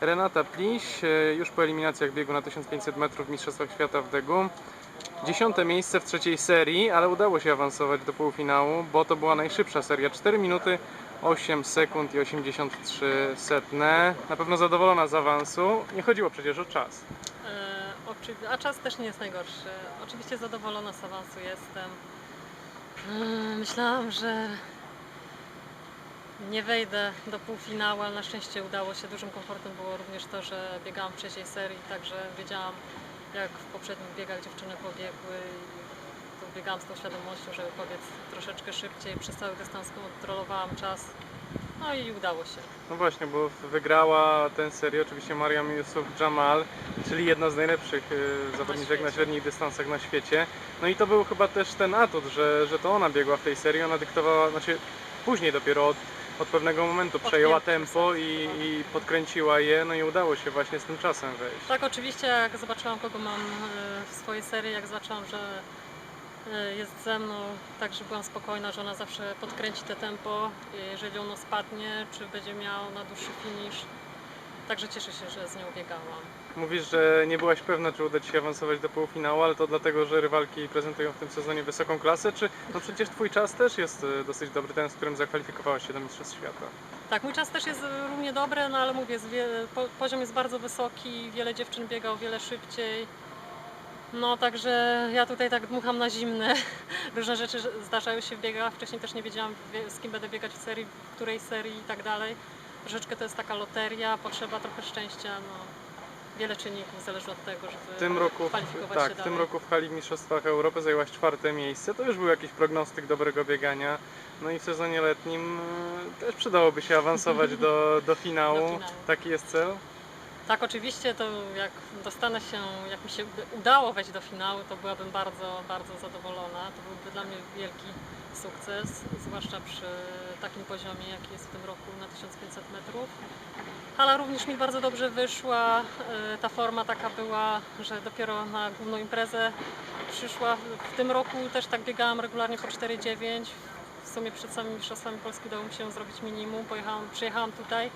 Renata Pliś, e, już po eliminacjach biegu na 1500 metrów w Mistrzostwach Świata w Degu. Dziesiąte miejsce w trzeciej serii, ale udało się awansować do półfinału, bo to była najszybsza seria. 4 minuty, 8 sekund i 83 setne. Na pewno zadowolona z awansu. Nie chodziło przecież o czas. E, a czas też nie jest najgorszy. Oczywiście zadowolona z awansu jestem. Mm, Myślałam, że nie wejdę do półfinału, ale na szczęście udało się. Dużym komfortem było również to, że biegałam w trzeciej serii, także wiedziałam jak w poprzednich biegach dziewczyny pobiegły i to biegałam z tą świadomością, żeby pobiec troszeczkę szybciej. Przez cały dystans kontrolowałam czas. No i udało się. No właśnie, bo wygrała tę serię oczywiście Mariam Yusuf Jamal, czyli jedna z najlepszych e, zawodniczek na świecie. średnich dystansach na świecie. No i to był chyba też ten atut, że, że to ona biegła w tej serii, ona dyktowała, znaczy później dopiero od, od pewnego momentu przejęła tempo i, tak. i podkręciła je, no i udało się właśnie z tym czasem wejść. Tak, oczywiście, jak zobaczyłam, kogo mam e, w swojej serii, jak zobaczyłam, że e, jest ze mną, także byłam spokojna, że ona zawsze podkręci te tempo, i jeżeli ono spadnie, czy będzie miał na dłuższy finisz. Także cieszę się, że z nią biegałam. Mówisz, że nie byłaś pewna, czy uda Ci się awansować do półfinału, ale to dlatego, że rywalki prezentują w tym sezonie wysoką klasę, czy no przecież Twój czas też jest e, dosyć dobry, ten, z którym zakwalifikowałaś się do Mistrzostw Świata. Tak, mój czas też jest równie dobry, no ale mówię, poziom jest bardzo wysoki, wiele dziewczyn biega o wiele szybciej. No także ja tutaj tak dmucham na zimne. Różne rzeczy zdarzają się w biegach. Wcześniej też nie wiedziałam wie- z kim będę biegać w serii, w której serii i tak dalej. Troszeczkę to jest taka loteria, potrzeba trochę szczęścia. No, wiele czynników zależy od tego, żeby W tym roku, kwalifikować tak, się w tym dalej. roku w hali Mistrzostwach Europy zajęłaś czwarte miejsce. To już był jakiś prognostyk dobrego biegania. No i w sezonie letnim e, też przydałoby się awansować do, do finału. Do finału. Taki jest cel. Tak, oczywiście to jak dostanę się, jak mi się udało wejść do finału, to byłabym bardzo, bardzo zadowolona. To byłby dla mnie wielki sukces, zwłaszcza przy takim poziomie, jaki jest w tym roku na 1500 metrów. Hala również mi bardzo dobrze wyszła. E, Ta forma taka była, że dopiero na główną imprezę przyszła. W tym roku też tak biegałam regularnie po 4,9. W sumie przed samymi mistrzostwami Polski udało mi się zrobić minimum. Pojechałam, przyjechałam tutaj.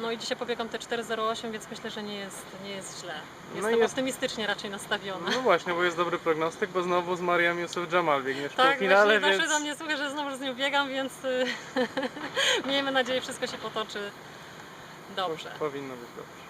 No i dzisiaj pobiegam te 4.08, więc myślę, że nie jest, nie jest źle. Jestem jest- optymistycznie raczej nastawiona. No właśnie, bo jest dobry prognostyk, bo znowu z Mariam Yusuf Jamal biegniesz w tak, półfinale, właśnie więc do mnie słucha, że znowu z nią biegam, więc y, miejmy nadzieję, wszystko się potoczy dobrze. powinno być dobrze.